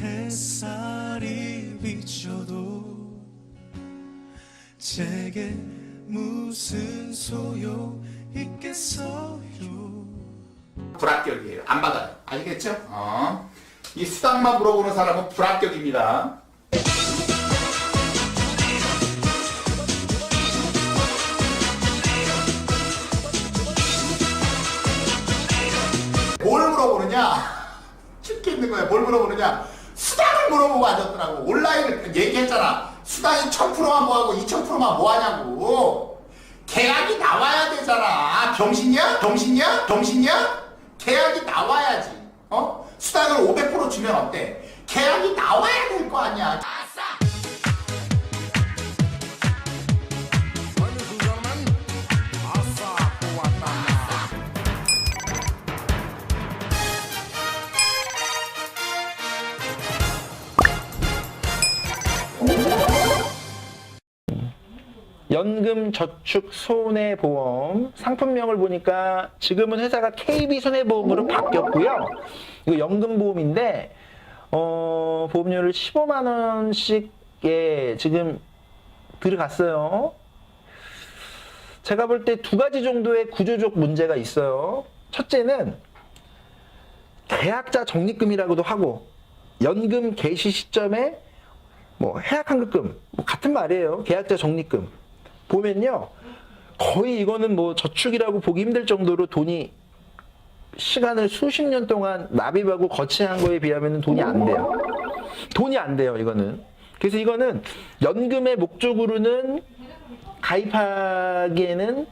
햇살이 비춰도 제게 무슨 소용 있겠어요 불합격이에요. 안 받아요. 알겠죠? 어. 이 수당만 물어보는 사람은 불합격입니다. 뭘 물어보느냐? 죽겠는 거야. 뭘 물어보느냐? 물어보고 앉았더라고. 온라인을 얘기했잖아. 수당이 1000%만 뭐하고 2000%만 뭐하냐고. 계약이 나와야 되잖아. 병신이야? 병신이야? 병신이야? 계약이 나와야지. 어? 수당을 500% 주면 어때? 계약이 나와야 될 거 아니야. 연금 저축 손해보험 상품명을 보니까 지금은 회사가 KB 손해보험으로 바뀌었고요. 이거 연금보험인데 어, 보험료를 15만 원씩에 지금 들어갔어요. 제가 볼 때 두 가지 정도의 구조적 문제가 있어요. 첫째는 계약자 적립금이라고도 하고 연금 개시 시점에 뭐 해약환급금 뭐 같은 말이에요. 계약자 적립금 보면요 거의 이거는 뭐 저축이라고 보기 힘들 정도로 돈이 시간을 수십 년 동안 납입하고 거치한 거에 비하면 돈이 안 돼요. 돈이 안 돼요 이거는. 그래서 이거는 연금의 목적으로는 가입하기에는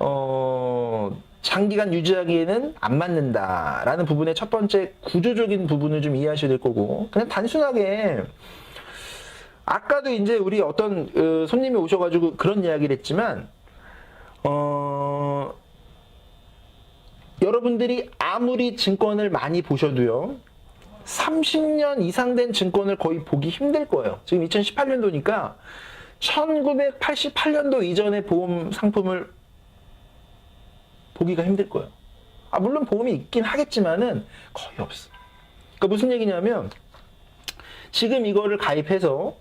어 장기간 유지하기에는 안 맞는다라는 부분의 첫 번째 구조적인 부분을 좀 이해하셔야 될 거고 그냥 단순하게 아까도 이제 우리 어떤 어, 손님이 오셔가지고 그런 이야기를 했지만 어 여러분들이 아무리 증권을 많이 보셔도요 30년 이상 된 증권을 거의 보기 힘들 거예요. 지금 2018년도니까 1988년도 이전의 보험 상품을 보기가 힘들 거예요. 아 물론 보험이 있긴 하겠지만은 거의 없어. 그러니까 무슨 얘기냐면 지금 이거를 가입해서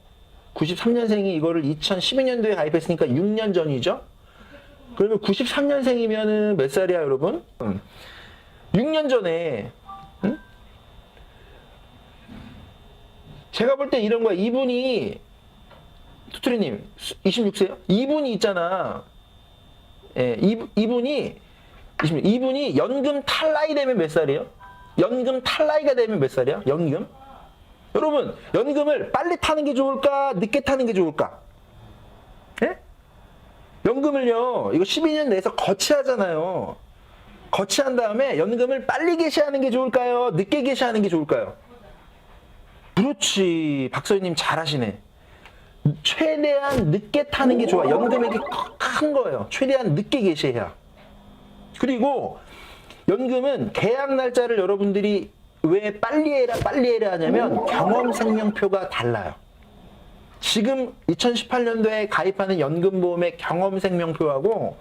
93년생이 이거를 2012년도에 가입했으니까 6년 전이죠? 그러면 93년생이면은 몇 살이야, 여러분? 음. 6년 전에, 음? 제가 볼 때 이런 거야. 이분이, 투트리님, 26세요? 이분이 있잖아. 예, 이, 이분이, 26, 이분이 연금 탈락이 되면 몇 살이에요? 연금 탈락이가 되면 몇 살이야? 연금? 여러분, 연금을 빨리 타는 게 좋을까? 늦게 타는 게 좋을까? 예? 연금을요, 이거 12년 내에서 거치하잖아요. 거치한 다음에 연금을 빨리 개시하는 게 좋을까요? 늦게 개시하는 게 좋을까요? 그렇지. 박서희님 잘하시네. 최대한 늦게 타는 게 좋아. 연금액이 큰 거예요. 최대한 늦게 개시해야. 그리고 연금은 계약 날짜를 여러분들이 왜 빨리 해라 빨리 해라 하냐면 경험 생명표가 달라요. 지금 2018년도에 가입하는 연금보험의 경험 생명표하고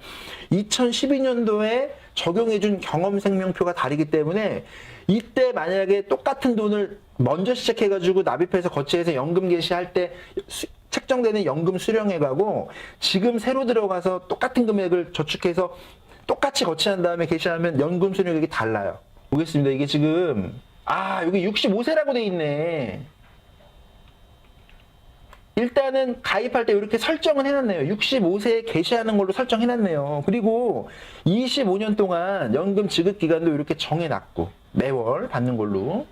2012년도에 적용해준 경험 생명표가 다르기 때문에 이때 만약에 똑같은 돈을 먼저 시작해가지고 납입해서 거치해서 연금 개시할 때 수- 책정되는 연금 수령액하고 지금 새로 들어가서 똑같은 금액을 저축해서 똑같이 거치한 다음에 개시하면 연금 수령액이 달라요. 보겠습니다. 이게 지금 아 여기 65세라고 돼 있네. 일단은 가입할 때 이렇게 설정은 해놨네요. 65세에 개시하는 걸로 설정해놨네요. 그리고 25년 동안 연금 지급 기간도 이렇게 정해놨고 매월 받는 걸로.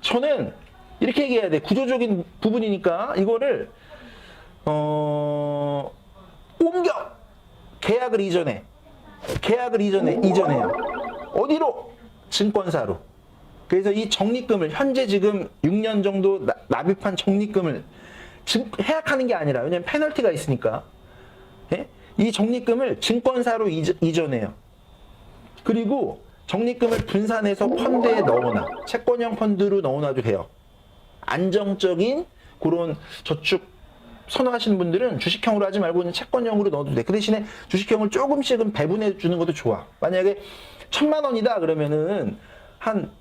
저는 이렇게 얘기해야 돼. 구조적인 부분이니까 이거를 어 옮겨 계약을 이전해 계약을 이전해 이전해요. 어디로? 증권사로. 그래서 이 적립금을 현재 지금 6년 정도 나- 납입한 적립금을 증- 해약하는 게 아니라 왜냐면 페널티가 있으니까 예? 이 적립금을 증권사로 이전- 이전 해요. 그리고 적립금을 분산해서 펀드에 넣어놔. 채권형 펀드로 넣어놔도 돼요. 안정적인 그런 저축 선호하시는 분들은 주식형으로 하지 말고 채권형으로 넣어도 돼. 그 대신에 주식형을 조금씩은 배분해 주는 것도 좋아. 만약에 천만 원이다 그러면은 한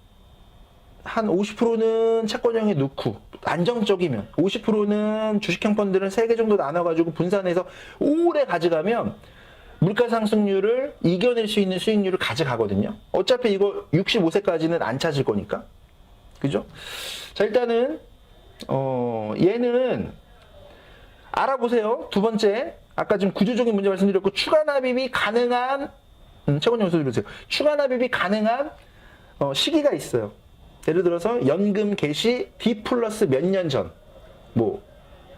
한 50%는 채권형에 넣고 안정적이면 50%는 주식형 펀드를 3개 정도 나눠가지고 분산해서 오래 가져가면 물가 상승률을 이겨낼 수 있는 수익률을 가져가거든요. 어차피 이거 65세까지는 안 찾을 거니까. 그죠? 자, 일단은, 어, 얘는 알아보세요. 두 번째. 아까 지금 구조적인 문제 말씀드렸고, 추가 납입이 가능한, 음, 채권 요소 들으세요. 추가 납입이 가능한 어, 시기가 있어요. 예를 들어서 연금 개시 D 플러스 몇 년 전. 뭐,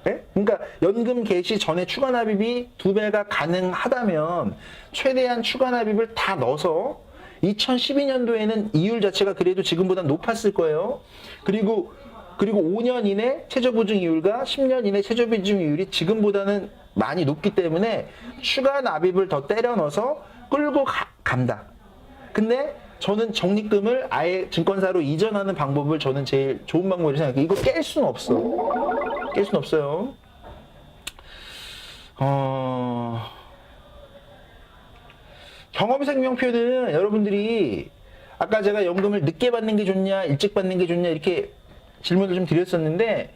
예? 그러니까 연금 개시 전에 추가 납입이 두 배가 가능하다면 최대한 추가 납입을 다 넣어서 2012년도에는 이율 자체가 그래도 지금보다 높았을 거예요. 그리고 그리고 5년 이내 최저 보증 이율과 10년 이내 최저 보증 이율이 지금보다는 많이 높기 때문에 추가 납입을 더 때려 넣어서 끌고 가- 간다. 근데 저는 적립금을 아예 증권사로 이전하는 방법을 저는 제일 좋은 방법이라고 생각해요. 이거 깰 수는 없어. 깰 수는 없어요. 어... 경험생명표는 여러분들이 아까 제가 연금을 늦게 받는 게 좋냐, 일찍 받는 게 좋냐 이렇게 질문을 좀 드렸었는데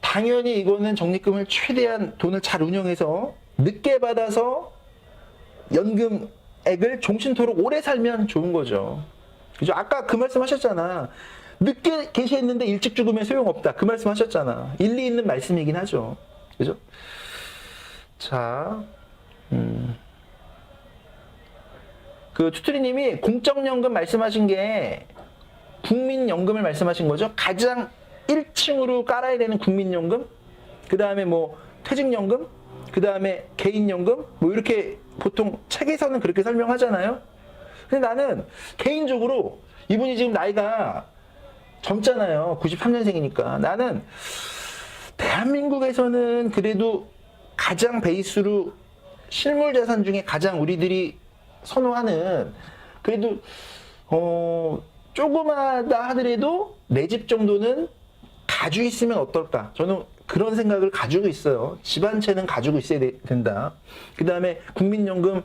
당연히 이거는 적립금을 최대한 돈을 잘 운영해서 늦게 받아서 연금액을 종신토록 오래 살면 좋은 거죠. 그죠? 아까 그 말씀 하셨잖아. 늦게 개시했는데 일찍 죽으면 소용없다. 그 말씀 하셨잖아. 일리 있는 말씀이긴 하죠. 그죠? 자, 음. 그 투트리님이 공적연금 말씀하신 게 국민연금을 말씀하신 거죠? 가장 1층으로 깔아야 되는 국민연금? 그 다음에 뭐 퇴직연금? 그 다음에 개인연금? 뭐 이렇게 보통 책에서는 그렇게 설명하잖아요? 근데 나는 개인적으로 이분이 지금 나이가 젊잖아요. 93년생이니까. 나는 대한민국에서는 그래도 가장 베이스로 실물 자산 중에 가장 우리들이 선호하는 그래도 어 조그마다 하더라도 내 집 정도는 가지고 있으면 어떨까? 저는 그런 생각을 가지고 있어요. 집 한 채는 가지고 있어야 되- 된다. 그 다음에 국민연금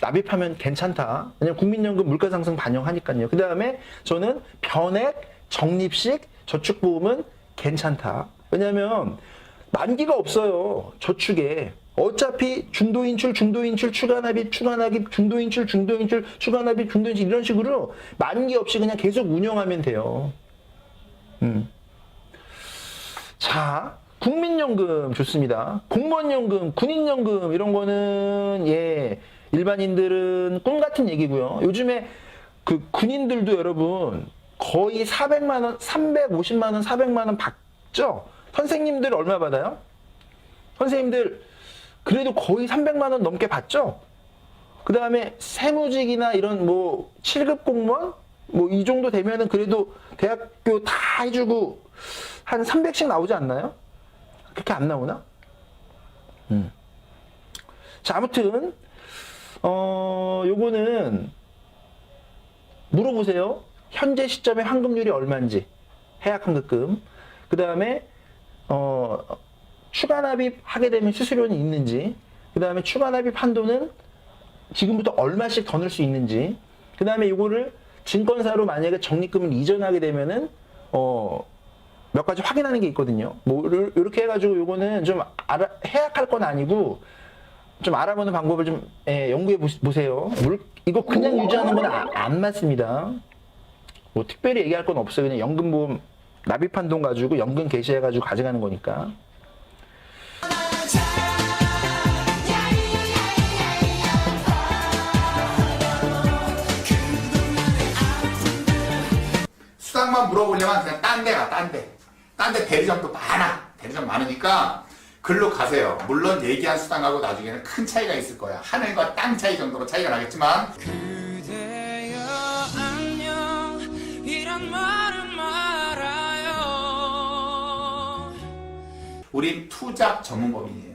납입하면 괜찮다. 왜냐면 국민연금 물가 상승 반영하니까요. 그 다음에 저는 변액, 적립식, 저축보험은 괜찮다. 왜냐면 만기가 없어요. 저축에. 어차피 중도인출, 중도인출, 추가납입, 추가납입, 중도인출, 중도인출, 추가납입, 중도인출 이런 식으로 만기 없이 그냥 계속 운영하면 돼요. 음. 자, 국민연금 좋습니다. 공무원연금, 군인연금 이런 거는 예 일반인들은 꿈 같은 얘기고요. 요즘에 그 군인들도 여러분 거의 400만 원, 350만 원, 400만 원 받죠. 선생님들 얼마 받아요? 선생님들 그래도 거의 300만 원 넘게 받죠. 그 다음에 세무직이나 이런 뭐 7급 공무원 뭐 이 정도 되면은 그래도 대학교 다 해주고 한 300씩 나오지 않나요? 그렇게 안 나오나? 음. 자, 아무튼, 어, 요거는 물어보세요. 현재 시점의 환급률이 얼마인지. 해약 환급금. 그 다음에, 어, 추가 납입 하게 되면 수수료는 있는지. 그 다음에 추가 납입 한도는 지금부터 얼마씩 더 넣을 수 있는지. 그 다음에 이거를 증권사로 만약에 적립금을 이전하게 되면은, 어, 몇 가지 확인하는 게 있거든요. 뭐, 요- 요렇게 해가지고 요거는 좀 알아, 해약할 건 아니고, 좀 알아보는 방법을 좀, 예, 연구해 보- 보세요. 물, 이거 그냥 유지하는 건 안 맞습니다. 뭐, 특별히 얘기할 건 없어요. 그냥 연금보험 납입한 돈 가지고 연금 개시해가지고 가져가는 거니까. 딴 데 대리점도 많아. 대리점 많으니까 글로 가세요. 물론 얘기한 수당하고 나중에는 큰 차이가 있을 거야. 하늘과 땅 차이 정도로 차이가 나겠지만 그대여 안녕 이런 말은 말아요 우린 투잡 전문법인이에요.